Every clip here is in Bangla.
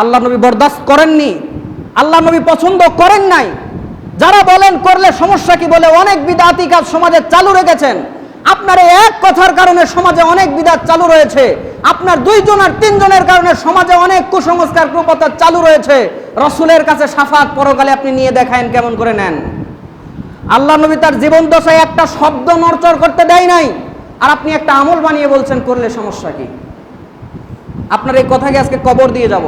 আল্লাহ নবী বরদাস্ত করেননি। আল্লাহ নবী পছন্দ করেন নাই। যারা বলেন, করলে সমস্যা কি বলে, অনেক বিদাতি কাজ সমাজে চালু রেখেছেন। আপনার এক কথার কারণে সমাজে অনেক বিদাত চালু রয়েছে। আপনার দুইজন আর তিনজনের কারণে সমাজে অনেক কুসংস্কার কুপতার চালু রয়েছে। রসুলের কাছে সাফাত পরকালে আপনি নিয়ে দেখায়েন, কেমন করে নেন? আল্লাহ নবী তার জীবন দশায় একটা শব্দ নড়চড় করতে দেয় নাই। আর আপনি একটা আমল বানিয়ে বলছেন, করলে সমস্যা কি? আপনার এই কথাকে আজকে কবর দিয়ে যাব।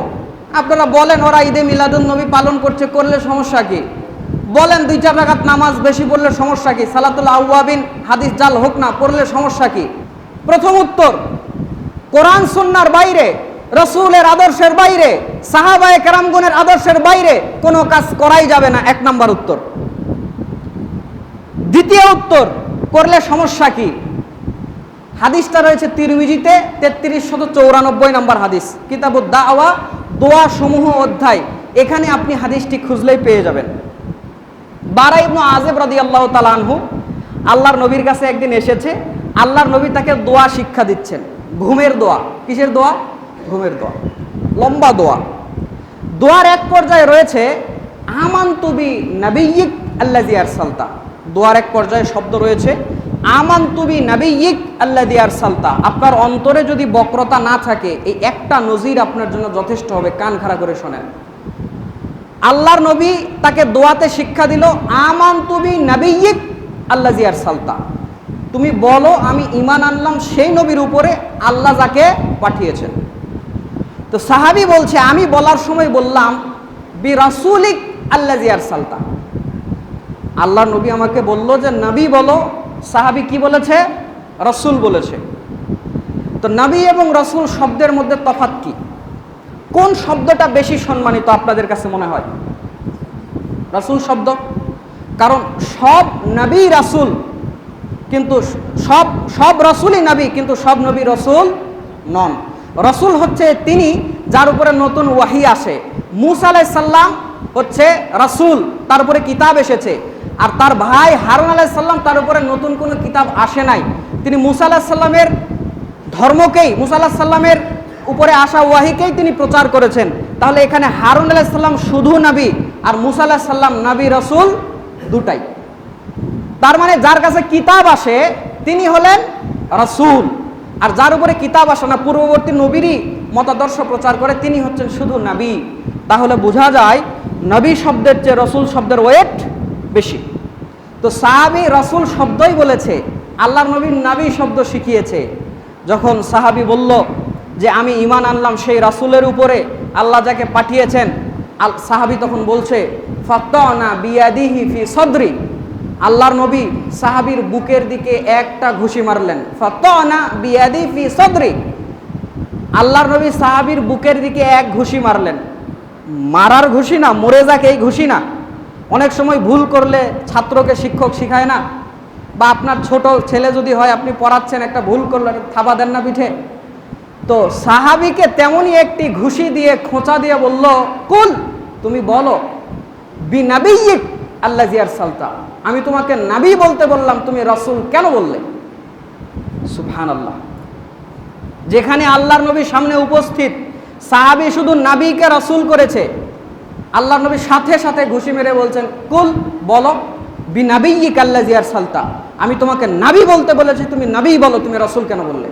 আপনারা বলেন, ওরা ঈদে মিলাদুন নবী পালন করছে, করলে সমস্যা কি? বলেন দুই চার রাকাত নামাজ বেশি পড়লে সমস্যা কি? সালাতুল আউয়াবিন, হাদিস জাল হোক না, পড়লে সমস্যা কি? প্রথম উত্তর, কোরআন সুন্নার বাইরে, রসুলের আদর্শের বাইরে, সাহাবায়ে কেরামগুনের আদর্শের বাইরে কোনো কাজ করাই যাবে না, এক নাম্বার উত্তর। দ্বিতীয় উত্তর, করলে সমস্যা কি? হাদিসটা রয়েছে তিরমিজিতে তেত্রিশ শত চৌরানব্বই নম্বর হাদিস, কিতাবুদ দাওয়া দোয়া সমূহ অধ্যায়, এখানে আপনি হাদিসটি খুঁজলেই পেয়ে যাবেন। বারা ইবনু আজেব রাদি আল্লাহ তালানহু আল্লাহর নবীর কাছে একদিন এসেছে, আল্লাহর নবী তাকে দোয়া শিক্ষা দিচ্ছেন। ঘুমের দোয়া। কিসের দোয়া? ঘুমের দোয়া। লম্বা দোয়া। দোয়ার এক পর্যায়ে রয়েছে আমান তুবি নাবিয়িক আল্লাহ দিয়ার সালতা দোয়ার এক পর্যায়ে শব্দ রয়েছে আমান তুবি নাবিয়িক আল্লাহ দিয়ার সালতা আপনার অন্তরে যদি বক্রতা না থাকে, এই একটা নজির আপনার জন্য যথেষ্ট হবে, কান খাড়া করে শোনেন। আল্লাহর নবী তাকে দোয়াতে শিক্ষা দিল আমান তুমি নাবিয়িক আল্লাহ জিয়ার সালতা তুমি বলো, আমি ইমান আনলাম সেই নবীর উপরে, আল্লাহ যাকে পাঠিয়েছেন। তো সাহাবি বলছে, আমি বলার সময় বললাম, বি রাসুলিক আল্লাহ জিয়ার সালতা আল্লাহ নবী আমাকে বলল যে, নবী বলো সাহাবি কি বলেছে? রসুল বলেছে। তো নবী এবং রসুল শব্দের মধ্যে তফাত কি? কোন শব্দটা বেশি সম্মানিত আপনাদের কাছে মনে হয়? রাসুল শব্দ। কারণ সব নবী রাসুল, কিন্তু সব সব রসুলই নবী, কিন্তু সব নবী রসুল নন। রসুল হচ্ছে তিনি যার উপরে নতুন ওয়াহি আসে। মুসা আলাইসাল্লাম হচ্ছে রাসুল, তার উপরে কিতাব এসেছে। আর তার ভাই হারুন আলাইসাল্লাম তার উপরে নতুন কোনো কিতাব আসে নাই। তিনি মুসা আলাহিসাল্লামের ধর্মকেই, মুসা আল্লাহ সাল্লামের উপরে আসা ওয়াহিকেই তিনি প্রচার করেছেন। তাহলে এখানে হারুন আলাইসাল্লাম শুধু নবী আর মুসা আল্লাহ সাল্লাম নবী রসুল দুটাই। তার মানে যার কাছে কিতাব আসে, তিনি হলেন রসুল। আর যার উপরে কিতাব আসে না, পূর্ববর্তী নবীরই মতাদর্শ প্রচার করে তিনি হচ্ছেন শুধু নবী। তাহলে বোঝা যায়, নবী শব্দের চেয়ে রসুল শব্দের ওয়েট বেশি। তো সাহাবি রসুল শব্দই বলেছে, আল্লাহর নবীর নাবী শব্দ শিখিয়েছে। যখন সাহাবি বলল যে, আমি ইমান আনলাম সেই রাসুলের উপরে, আল্লাহ যাকে পাঠিয়েছেন, আল, সাহাবি তখন বলছে, ফত্তানা বিয়াদিহি ফি সদরি। আল্লাহর নবী সাহাবির বুকের দিকে একটা ঘুষি মারলেন, ফত্তানা বিয়াদি ফি সদরি। আল্লাহর নবী সাহাবির বুকের দিকে এক ঘুষি মারলেন। মারার ঘুষি না, মরে যাকে এই ঘুষি না। অনেক সময় ভুল করলে ছাত্রকে শিক্ষক শিখায় না। বা আপনার ছোট ছেলে যদি হয়, আপনি পড়াচ্ছেন, একটা ভুল করলেন থাবা দেন না পিঠে। তো সাহাবিকে তেমনই একটি ঘুষি দিয়ে, খোঁচা দিয়ে বলল, কুল, তুমি বলো, বি নাবিয়িক আল্লাহ জিয়ার সালতা আমি তোমাকে নাবি বলতে বললাম, তুমি রসুল কেন বললে? সুবহান আল্লাহ যেখানে আল্লাহর নবী সামনে উপস্থিত, সাহাবি শুধু নাবিকে রসুল করেছে আল্লাহ নবী সাথে সাথে ঘুষি মেরে বলছেন, কুল, বলো বি নাবিয়িক আল্লাহ জিয়ার সালতা আমি তোমাকে নাবি বলতে বলেছি, তুমি নাবি বলো, তুমি রসুল কেন বললে?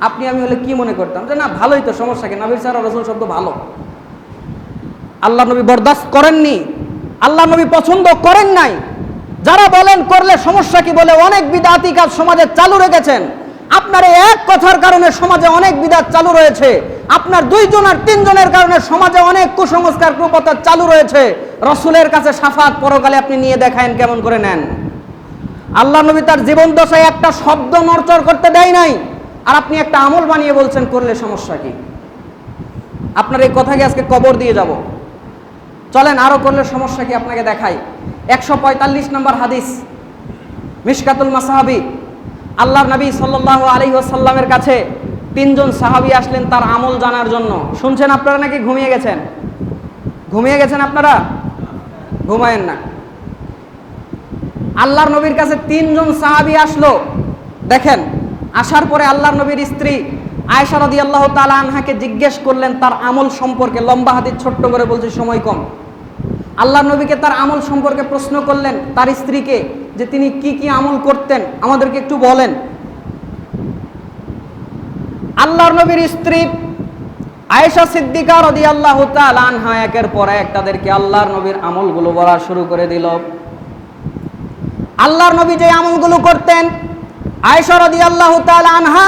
আপনি, আমি হলে কি মনে করতাম? যে না, ভালোই তো, সমস্যা কি? নাবির ছাড়া রসুল শব্দ ভালো। আল্লাহ নবী বরদাস্ত করেননি। আল্লাহ নবী পছন্দ করেন নাই। যারা বলেন, করলে সমস্যা কি বলে? অনেক বিদাতি কাজ সমাজে চালু রেখেছেন। আপনার এক কথার কারণে সমাজে অনেক বিদাত চালু রয়েছে। আপনার দুইজন আর তিনজনের কারণে সমাজে অনেক কুসংস্কার কুপতার চালু রয়েছে। রসুলের কাছে সাফাত পরকালে আপনি নিয়ে দেখায়েন, কেমন করে নেন? আল্লাহ নবী তার জীবন দশায় একটা শব্দ নড়চড় করতে দেয় নাই। আর আপনি একটা আমল বানিয়ে বলছেন, করলে সমস্যা কি? আপনার এই কথাকে আজকে কবর দিয়ে যাব। চলেন, আরও করলে সমস্যা কি আপনাকে দেখাই। একশো পঁয়তাল্লিশ নম্বর হাদিস, মিশকাতুল মাসাহাবি। আল্লাহর নবী সাল্লাহ আলী ওসাল্লামের কাছে তিনজন সাহাবি আসলেন তার আমল জানার জন্য। শুনছেন আপনারা নাকি ঘুমিয়ে গেছেন? ঘুমিয়ে গেছেন আপনারা? ঘুমায়েন না। আল্লাহর নবীর কাছে তিনজন সাহাবি আসলো। দেখেন, আসার পরে আল্লাহর নবীর স্ত্রী আয়সা রাদি আল্লাহ তালা আনহাকে জিজ্ঞেস করলেন, তার আমল সম্পর্কে? লম্বা হাতির ছোট্ট করে বলছে, সময় কম। আল্লাহ নবীকে তার আমল সম্পর্কে প্রশ্ন করলেন, তার স্ত্রীকে যে তিনি কি কি আমল করতেন, আমাদেরকে একটু বলেন। আল্লাহর নবীর স্ত্রী আয়েশা সিদ্দিকা রদি আল্লাহ আনহা একের পর এক তাদেরকে আল্লাহর নবীর আমলগুলো বলা শুরু করে দিল। আল্লাহর নবী যে আমলগুলো করতেন, আয়েশা রদি আল্লাহ আনহা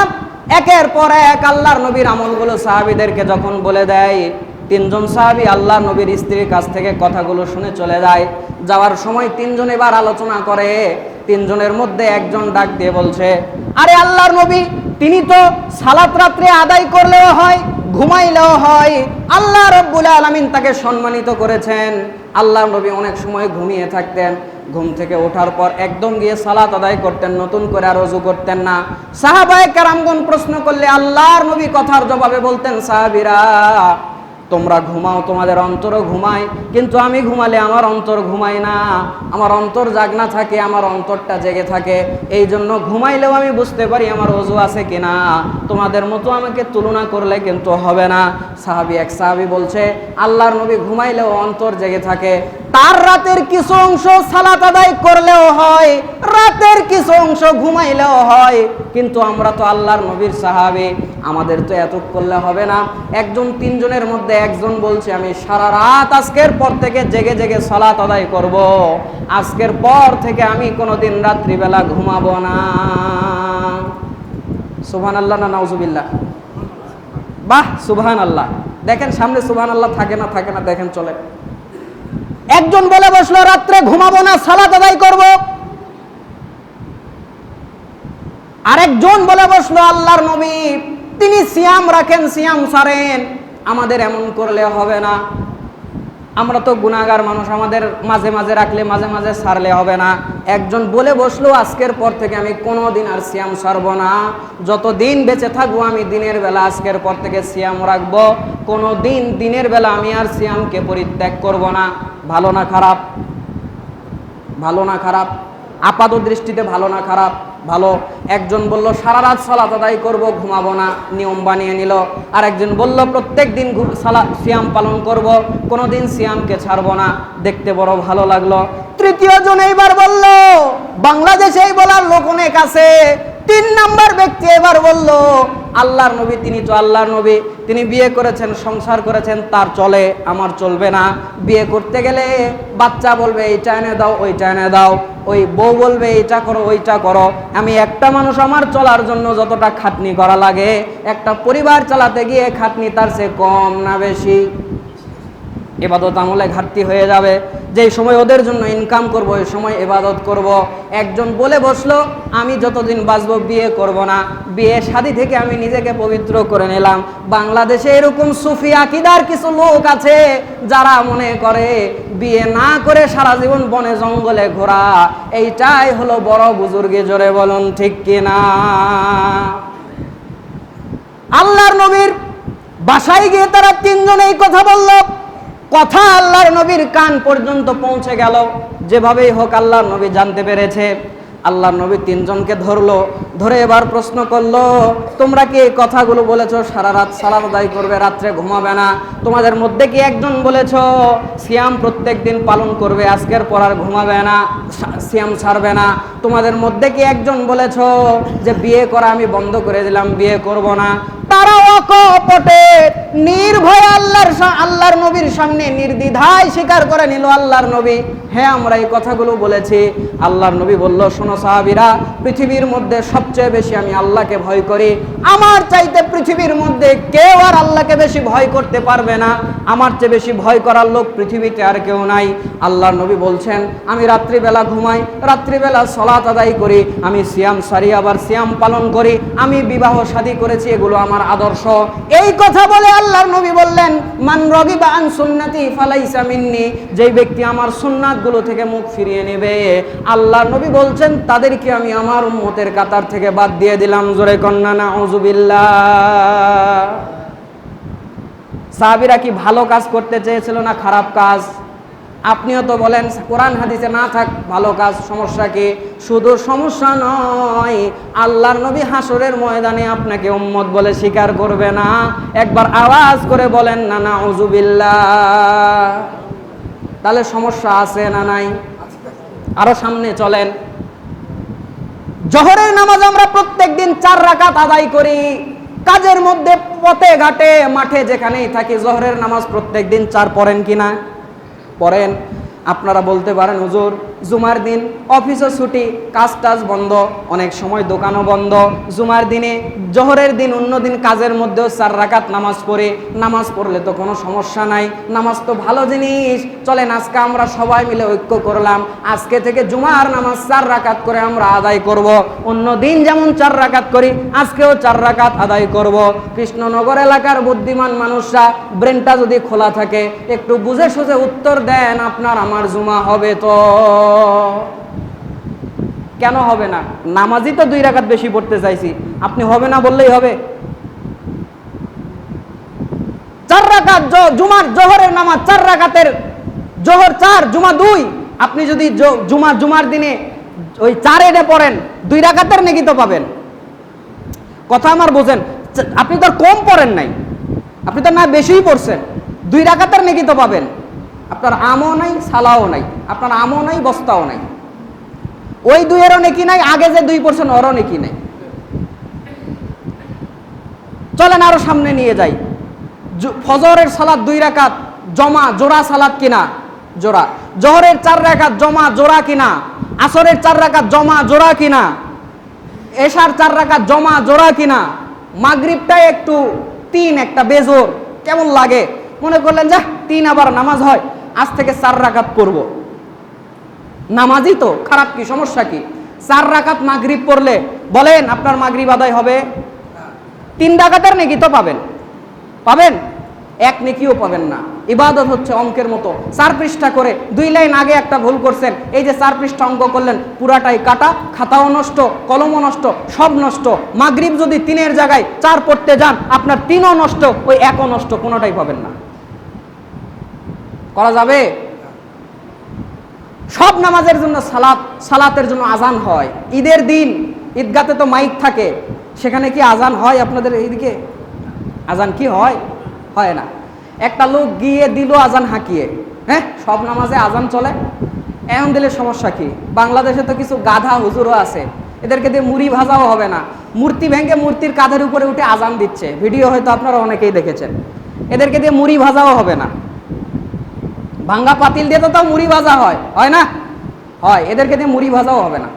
একের পর এক আল্লাহর নবীর আমলগুলো সাহাবিদেরকে যখন বলে দেয় তিনজন সাহাবি আল্লাহ নবীর স্ত্রীর কাছ থেকে কথাগুলো শুনে চলে যায়। যাওয়ার সময় তিনজন এবার আলোচনা করে। তিনজনের মধ্যে একজন ডাক দিয়ে বলছে, আরে আল্লাহর নবী, তিনি তো সালাত রাত্রে আদায় করলেও হয়, ঘুমাইলেও হয়। আল্লাহ রব্বুল আলমিন তাকে সম্মানিত করেছেন। আল্লাহ নবী অনেক সময় ঘুমিয়ে থাকতেন। ঘুম থেকে ওঠার পর একদম গিয়ে সালাত আদায় করতেন, নতুন করে আর অজু করতেন না। সাহাবায়ে কেরামগণ প্রশ্ন করলে, আল্লাহর নবী কথার জবাবে বলতেন সাহাবিরা তোমরা ঘুমাও, তোমাদের অন্তরও ঘুমায়, কিন্তু আমি ঘুমালে আমার অন্তর ঘুমায় না। আমার অন্তর জাগনা থাকে, আমার অন্তরটা জেগে থাকে। এই জন্য ঘুমাইলেও আমি বুঝতে পারি আমার অজু আছে কিনা। তোমাদের মতো আমাকে তুলনা করলে কিন্তু হবে না। সাহাবি, এক সাহাবি বলছে, আল্লাহর নবী ঘুমাইলেও অন্তর জেগে থাকে। তার রাতের কিছু অংশ সালাত আদায় করলেও হয়, রাতের কিছু অংশ ঘুমাইলেও হয়। কিন্তু আমরা তো আল্লাহর নবীর সাহাবে। আমাদের তো এত করলে হবে না। একজন তিনজনের মধ্যে একজন বলছে, আমি সারা রাত আজকের পর থেকে জেগে জেগে সালাত আদায় করব। আজকের পর থেকে আমি কোনোদিন রাত্রিবেলা ঘুমাবো না। সুবহান আল্লাহ না নাউজুবিল্লাহ? বাহ সুবহান আল্লাহ দেখেন সামনে সুবহান আল্লাহ থাকে না থাকে না, দেখেন চলে। একজন বলে বসল, রাত্রে ঘুমাবো না, সালাত আদায় করব। আরেকজন বলে বসল, আল্লাহর নবী তিনি সিয়াম রাখেন, সিয়াম সারেন। আমাদের এমন করলে হবে না। আমরা তো গুণাগার মানুষ, আমাদের মাঝে মাঝে রাখলে মাঝে মাঝে সারলে হবে না। একজন বলে বসল, আজকের পর থেকে আমি কোনো দিন আর সিয়াম সারবো না। যত দিন বেঁচে থাকব আমি দিনের বেলা আজকের পর থেকে সিয়াম রাখব। কোনো দিন দিনের বেলা আমি আর সিয়ামকে পরিত্যাগ করব না। ভালো না খারাপ? ভালো না খারাপ? আপাত দৃষ্টিতে ভালো না খারাপ, ভালো। একজন বলল, সারা রাত সালাত আদায় করব, ঘুমাবো না। নিয়ম বানিয়ে নিল। আর একজন বলল, প্রত্যেক দিন সালা সিয়াম পালন করব কোনো দিন সিয়ামকে ছাড়বো না। দেখতে বড় ভালো লাগল। তৃতীয় জন এইবার বলল বাংলাদেশেই বলার লোক অনেক আছে। তিন নাম্বার ব্যক্তি এবার বলল, আল্লাহর নবী, তিনি তো আল্লাহর নবী। তিনি বিয়ে করেছেন, সংসার করেছেন, তার চলে, আমার চলবে না। বিয়ে করতে গেলে বাচ্চা বলবে, এইটা এনে দাও, ওইটা এনে দাও। ওই বউ বলবে এটা করো, ওইটা করো। আমি একটা মানুষ আমার চলার জন্য যতটা খাটনি করা লাগে, একটা পরিবার চালাতে গিয়ে খাটনি তার চেয়ে কম না বেশি। এবাদত আমলে ঘাটতি হয়ে যাবে। যেই সময় ওদের জন্য ইনকাম করব, ওই সময় এবাদত করব। একজন বলে বসল, আমি যতদিন বাঁচব বিয়ে করব না। বিয়ে শাদি থেকে আমি নিজেকে পবিত্র করে নিলাম। বাংলাদেশে এরকম সুফি আকিদার কিছু লোক আছে যারা মনে করে, বিয়ে না করে সারা জীবন বনে জঙ্গলে ঘোরা। এইটাই হলো বড় বুজুর্গে জোরে বলুন, ঠিক কিনা আল্লাহর নবীর বাসায় গিয়ে তারা তিনজন এই কথা বলল। কথা আল্লাহর নবীর কান পর্যন্ত পৌঁছে গেল। যেভাবেই হোক আল্লাহর নবী জানতে পেরেছে। আল্লাহর নবী তিনজনকে ধরলো, ধরে এবার প্রশ্ন করল, তোমরা কি এই কথাগুলো বলেছ? সারা রাত সালাদ আদায় করবে, রাত্রে ঘুমাবে না। তোমাদের মধ্যে কি একজন বলেছ, সিয়াম প্রত্যেক দিন পালন করবে, আজকের পর আর ঘুমাবে না সিয়াম ছাড়বে না। তোমাদের মধ্যে কি একজন বলেছ, যে বিয়ে করা আমি বন্ধ করে দিলাম, বিয়ে করব না। নির্ভয় আল্লাহর আল্লাহর নবীর সামনে নির্দ্বিধায় স্বীকার করে নিল আল্লাহর নবী। হ্যাঁ আমরা এই কথাগুলো বলেছি। আল্লাহর নবী বলল, শোনো সাহাবিরা, পৃথিবীর মধ্যে সবচেয়ে বেশি আমি আল্লাহকে ভয় করি। আমার চাইতে পৃথিবীর মধ্যে কেউ আর আল্লাহকে বেশি ভয় করতে পারবে না। আমার চেয়ে বেশি ভয় করার লোক পৃথিবীতে আর কেউ নাই। আল্লাহর নবী বলছেন, আমি রাত্রিবেলা ঘুমাই, রাত্রিবেলা সলাত আদায় করি, আমি সিয়াম সারি, আবার সিয়াম পালন করি, আমি বিবাহ শাদী করেছি, এগুলো আমার আদর্শ। এই কথা বলে আল্লাহর নবী বললেন, মান রগিবা আন সুন্নতি ফালাইসা মিন্নি। যেই ব্যক্তি আমার সুন্নাতগুলো থেকে মুখ ফিরিয়ে নেবে। আল্লাহর নবী বলছেন, তাদেরকে আমি আমার উম্মতের কাতার থেকে বাদ দিয়ে দিলাম। জোরে কন্যা না অজুবিল্লা সাহাবিরা কি ভালো কাজ করতে চেয়েছিল না খারাপ কাজ? আপনিও তো বলেন, কোরআন হাদিসে না থাক, ভালো কাজ, সমস্যা কি? শুধু সমস্যা নয়, আল্লাহর নবী হাসরের ময়দানে আপনাকে উম্মত বলে স্বীকার করবে না। একবার আওয়াজ করে বলেন, না না উজুবিল্লাহ তাহলে সমস্যা আছে না নাই? আরও সামনে চলেন। জহরের নামাজ আমরা প্রত্যেক দিন চার রাকাত আদায় করি। কাজের মধ্যে পথে ঘাটে, মাঠে যেখানেই থাকি, জহরের নামাজ প্রত্যেক দিন চার পড়েন কিনা? পড়েন। আপনারা বলতে পারেন, হুজুর জুমার দিন, অফিসও ছুটি কাজ টাজ বন্ধ, অনেক সময় দোকানও বন্ধ। জুমার দিনে, জহরের দিন, অন্য দিন কাজের মধ্যেও চার রাকাত নামাজ পড়ে। নামাজ পড়লে তো কোনো সমস্যা নাই। নামাজ তো ভালো জিনিস। চলেন, আজকে আমরা সবাই মিলে ঐক্য করলাম। আজকে থেকে জুমার নামাজ চার রাকাত করে আমরা আদায় করব। অন্য দিন যেমন চার রাকাত করি, আজকেও চার রাকাত আদায় করব। কৃষ্ণনগর এলাকার বুদ্ধিমান মানুষরা, ব্রেনটা যদি খোলা থাকে, একটু বুঝে সুঝে উত্তর দেন, আপনার আমার জুমা হবে তো। কেন হবে না? নামাজই তো দুই রাকাত বেশি পড়তে চাইছি। আপনি হবে না বললেই হবে। চার রাকাত জুমার জোহরের নামাজ, চার রাকাতের জোহর চার, জুমা দুই। আপনি যদি জুমা, জুমার দিনে ওই চার এডে পড়েন, দুই রাকাতের নেকি তো পাবেন। কথা আমার বোঝেন আপনি তো কম পড়েন নাই। আপনি তো না বেশিই পড়ছেন, দুই রাকাতের নেকি তো পাবেন। আপনার আমও নাই, সালাও নাই, আপনার আমও নাই, বস্তাও নাই। ওই দুইয়েরও নেকি নাই, আগে যে দুই পড়ছেন ওরও নেকি নাই। চলেন আরও সামনে নিয়ে যাই। ফজরের সালাদ দুই রাকাত, জমা, জোড়া সালাদ কিনা? জোড়া। জহরের চার রাকাত, জমা, জোড়া কিনা? আসরের চার রাকাত, জমা, জোড়া কিনা? এশার চার রাকাত, জমা, জোড়া কিনা? মাগরিবটাই একটু তিন, একটা বেজোর। কেমন লাগে? মনে করলেন যা তিন আবার নামাজ হয়। আজ থেকে চার রাকাত করব নামাজই তো, খারাপ কি, সমস্যা কি? চার রাকাত মাগরিব পড়লে বলেন আপনার মাগরিব আদায় হবে? তিন ডাকাতের নেকি তো পাবেন। পাবেন? এক নেকিও পাবেন না। ইবাদত হচ্ছে অঙ্কের মতো। চার পৃষ্ঠা করে দুই লাইন আগে একটা ভুল করছেন। এই যে চার পৃষ্ঠা অঙ্ক করলেন, পুরাটাই কাটা, খাতাও নষ্ট, কলমও নষ্ট, সব নষ্ট। মাগরিব যদি তিনের জায়গায় চার পড়তে যান, আপনার তিনও নষ্ট, ওই একও নষ্ট, কোনোটাই পাবেন না। করা যাবে? সব নামাজের জন্য সালাত, সালাতের জন্য আজান হয়। ঈদের দিন ঈদগাতে তো মাইক থাকে, সেখানে কি আজান হয় আপনাদের এইদিকে? আজান কি হয়? হয় না। একটা লোক গিয়ে দিল আজান হাঁকিয়ে। হ্যাঁ সব নামাজে আজান চলে। এমন দিলে সমস্যা কি? বাংলাদেশে তো কিছু গাধা হুজুরও আছে। এদেরকে দিয়ে মুড়ি ভাজাও হবে না। মূর্তি ভেঙে মূর্তির কাঁধের উপরে উঠে আজান দিচ্ছে। ভিডিও হয়তো আপনারা অনেকেই দেখেছেন। এদেরকে দিয়ে মুড়ি ভাজাও হবে না। ভাঙ্গা পাতিল দিয়ে তো তাও মুড়ি ভাজা হয় হয় না? হয়, এদেরকে দিয়ে মুড়ি ভাজাও হবে না।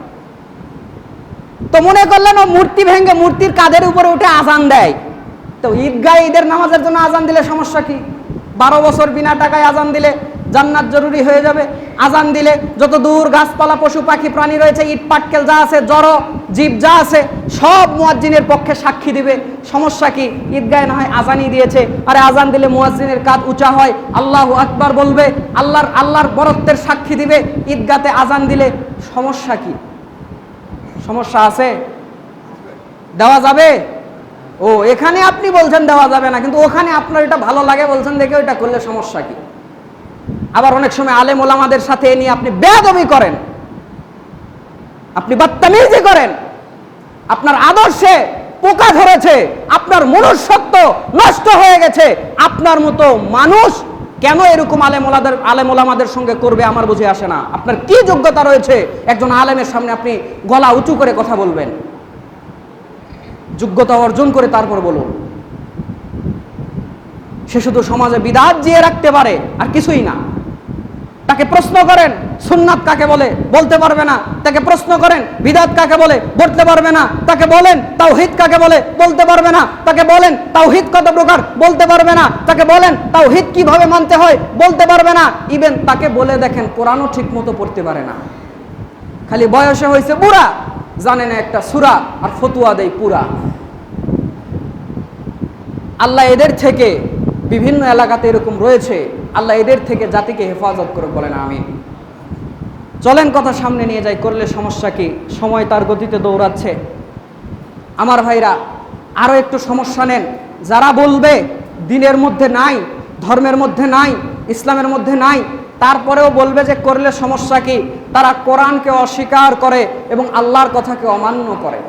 তো মনে করলেন ও মূর্তি ভেঙে মূর্তির কাদের উপরে উঠে আজান দেয়। তো ঈদগাহ ঈদের নামাজের জন্য আজান দিলে সমস্যা কি? বারো বছর বিনা টাকায় আজান দিলে জান্নাত জরুরি হয়ে যাবে। আজান দিলে যত দূর গাছপালা, পশু পাখি, প্রাণী রয়েছে ইট পাটকেল যা আছে, জড়। জীব যা আছে, সব মুয়াজ্জিনের পক্ষে সাক্ষী দিবে। সমস্যা কি? ঈদগায় না হয় আজানই দিয়েছে। আরে আজান দিলে মুয়াজ্জিনের কাজ উঁচা হয়। আল্লাহ আকবার বলবে, আল্লাহর আল্লাহর বরত্বের সাক্ষী দিবে। ঈদগাতে আজান দিলে সমস্যা কি? সমস্যা আছে? দেওয়া যাবে? ও, এখানে আপনি বলছেন দেওয়া যাবে না, কিন্তু ওখানে আপনার এটা ভালো লাগে বলছেন দেখে ওইটা করলে সমস্যা কি? আবার অনেক সময় আলেম ওলামাদের সাথে এ নিয়ে আপনি বেয়াদবি করেন। আপনি বাত্তামিজি করেন। আপনার আদর্শে পোকা ধরেছে, আপনার মনুষ্যত্ব নষ্ট হয়ে গেছে। আপনার মতো মানুষ কেন এরকম আলেম ওলাদের, আলেম ওলামাদের সঙ্গে করবে আমার বুঝে আসে না। আপনার কি যোগ্যতা রয়েছে? একজন আলেমের সামনে আপনি গলা উঁচু করে কথা বলবেন। যোগ্যতা অর্জন করে তারপর বলুন। সে শুধু সমাজে বিদাত জিয়ে রাখতে পারে, আর কিছুই না। তাকে প্রশ্ন করেন, সুন্নাত কাকে বলে বলতে পারবে না। তাকে প্রশ্ন করেন, বিদাত কাকে বলে বলতে পারবে না। তাকে বলেন, তাওহিদ কাকে বলে বলতে পারবে না। তাকে বলেন, তাওহিদ কত প্রকার বলতে পারবে না। তাকে বলেন, তাওহিদ কীভাবে মানতে হয় বলতে পারবে না। ইভেন তাকে বলে দেখেন, কোরআনও ঠিক মতো পড়তে পারে না। খালি বয়সে হয়েছে বুড়া, জানে না একটা সুরা আর ফতুয়া দেয় পুরা। আল্লাহ এদের থেকে বিভিন্ন এলাকাতে এরকম রয়েছে। আল্লাহ এদের থেকে জাতিকে হেফাজত করে বলেন আমি চলেন কথা সামনে নিয়ে যাই, করলে সমস্যা কি? সময় তার গতিতে দৌড়াচ্ছে। আমার ভাইরা আরও একটু সমস্যা নেন। যারা বলবে দিনের মধ্যে নাই, ধর্মের মধ্যে নাই, ইসলামের মধ্যে নাই, তারপরেও বলবে যে করলে সমস্যা কি? তারা কোরআনকে অস্বীকার করে এবং আল্লাহর কথাকে অমান্য করে।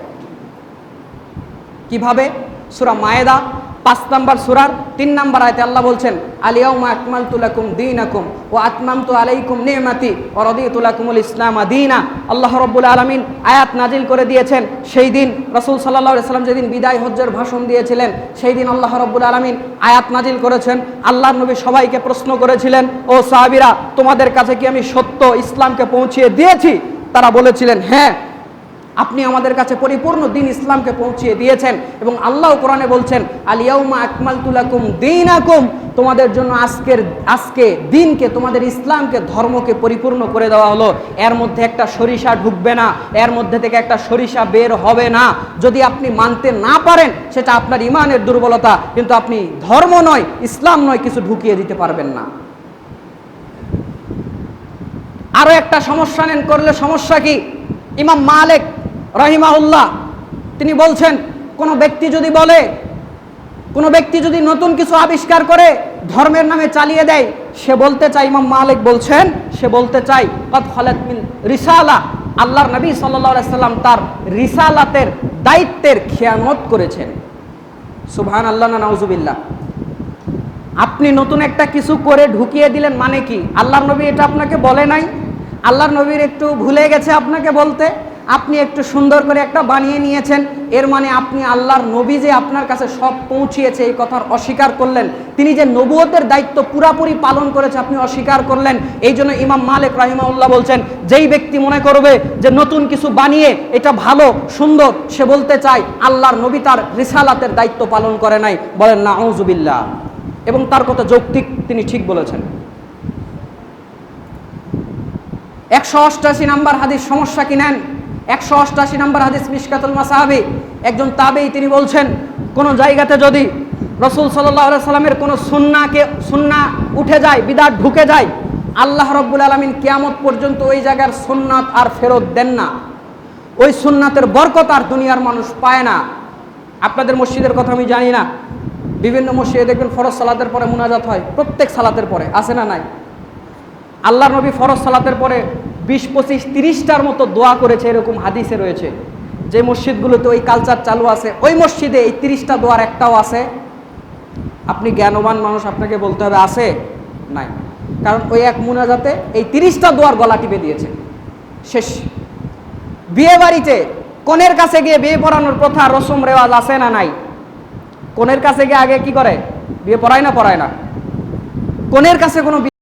কীভাবে? সুরা মায়েদা পাঁচ নাম্বার সুরার তিন নাম্বার আয়তে আল্লাহ বলছেন আলিয়াউমা আকমাল তুলাকুম দিন আকুম ও আতমাম তু আলাইকুম নেমাতি ও রদি তুলাকুমুল ইসলাম আদিনা আল্লাহ রব্বুল আলমিন আয়াত নাজিল করে দিয়েছেন, সেই দিন রসুল সাল্লাহ সাল্লাম যেদিন বিদায় হজ্জের ভাষণ দিয়েছিলেন, সেই দিন আল্লাহ রব্বুল আলমিন আয়াত নাজিল করেছেন। আল্লাহর নবী সবাইকে প্রশ্ন করেছিলেন, ও সাহাবিরা, তোমাদের কাছে কি আমি সত্য ইসলামকে পৌঁছিয়ে দিয়েছি? তারা বলেছিলেন হ্যাঁ। আপনি আমাদের কাছে পরিপূর্ণ দিন ইসলামকে পৌঁছিয়ে দিয়েছেন এবং আল্লাহ কোরআনে বলছেন আলিয়াউমা আকমাল তুলাকুম দিন আকুম তোমাদের জন্য আজকের, আজকে দিনকে, তোমাদের ইসলামকে, ধর্মকে পরিপূর্ণ করে দেওয়া হলো। এর মধ্যে একটা সরিষা ঢুকবে না, এর মধ্যে থেকে একটা সরিষা বের হবে না। যদি আপনি মানতে না পারেন, সেটা আপনার ইমানের দুর্বলতা, কিন্তু আপনি ধর্ম নয়, ইসলাম নয়, কিছু ঢুকিয়ে দিতে পারবেন না। আরও একটা সমস্যা নেন, করলে সমস্যা কি? ইমাম মালিক রহিমাউল্লাহ তিনি বলছেন, কোনো ব্যক্তি যদি বলে, কোনো ব্যক্তি যদি নতুন কিছু আবিষ্কার করে, ধর্মের নামে চালিয়ে দেয়, সে বলতে চাই ইমাম মালিক বলছেন, সে বলতে চাই কত খালেদ মিন রিসালা আল্লাহর নবী সাল্লাহ সাল্লাম তার রিসালাতের দায়িত্বের খেয়ানত করেছেন। সুবহান আল্লাহ নাউজুবিল্লাহ। আপনি নতুন একটা কিছু করে ঢুকিয়ে দিলেন মানে কি? আল্লাহর নবী এটা আপনাকে বলে নাই? আল্লাহর নবীর একটু ভুলে গেছে আপনাকে বলতে? আপনি একটু সুন্দর করে একটা বানিয়ে নিয়েছেন। এর মানে আপনি আল্লাহর নবী যে আপনার কাছে সব পৌঁছিয়েছে, এই কথার অস্বীকার করলেন। তিনি যে নবুয়তের দায়িত্ব পুরাপুরি পালন করেছে, আপনি অস্বীকার করলেন। এই জন্য ইমাম মালিক রাহিমাউল্লাহ বলছেন, যেই ব্যক্তি মনে করবে যে নতুন কিছু বানিয়ে এটা ভালো, সুন্দর, সে বলতে চায়, আল্লাহর নবী তার রিসালাতের দায়িত্ব পালন করে নাই। বলেন না আউজুবিল্লাহ এবং তার কথা যৌক্তিক তিনি ঠিক বলেছেন। একশো অষ্টাশি নাম্বার হাদিস, সমস্যা কি নেন? একশো অষ্টাশি নম্বর হাদিস মিসকাতুল মাসাহাবি, একজন তাবেই তিনি বলছেন, কোন জায়গাতে যদি রসুল সাল্লাহ সাল্লামের কোনো সুন্নাকে, সুন্না উঠে যায়, বিদাত ঢুকে যায়, আল্লাহ রব্বুল আলমিন কেয়ামত পর্যন্ত ওই জায়গার সুন্নাত আর ফেরত দেন না। ওই সুন্নাতের বরকত আর দুনিয়ার মানুষ পায় না। আপনাদের মসজিদের কথা আমি জানি না। বিভিন্ন মসজিদে দেখবেন ফরজ সালাতের পরে মুনাজাত হয়, প্রত্যেক সালাতের পরে, আছে না নাই? আল্লাহ নবী ফরজ সালাতের পরে বিশ, পঁচিশ, তিরিশটার মতো দোয়া করেছে, এরকম হাদিসে রয়েছে। যে মসজিদগুলোতে ওই কালচার চালু আছে, ওই মসজিদে এই তিরিশটা দোয়ার একটাও আছে। আপনি জ্ঞানবান মানুষ, আপনাকে বলতে হবে, আছে? নাই। কারণ ওই এক মুনাজাতে এই তিরিশটা দোয়ার গলা টিপে দিয়েছে। শেষ। বিয়ে বাড়িতে কনের কাছে গিয়ে বিয়ে পড়ানোর প্রথা, রসম রেওয়াজ আছে না নাই? কনের কাছে গিয়ে আগে কি করে? বিয়ে পড়ায় না পড়ায় না? কনের কাছে কোনো